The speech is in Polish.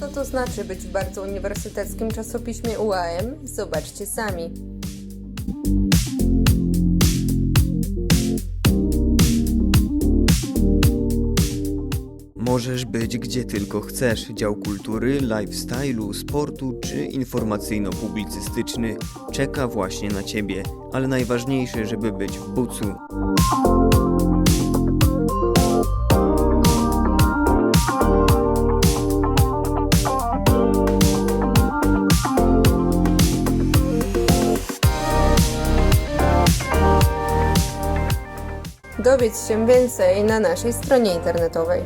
Co to znaczy być w bardzo uniwersyteckim czasopiśmie UAM? Zobaczcie sami. Możesz być gdzie tylko chcesz: dział kultury, lifestyle'u, sportu czy informacyjno-publicystyczny czeka właśnie na ciebie, ale najważniejsze, żeby być w bucu. Dowiedz się więcej na naszej stronie internetowej.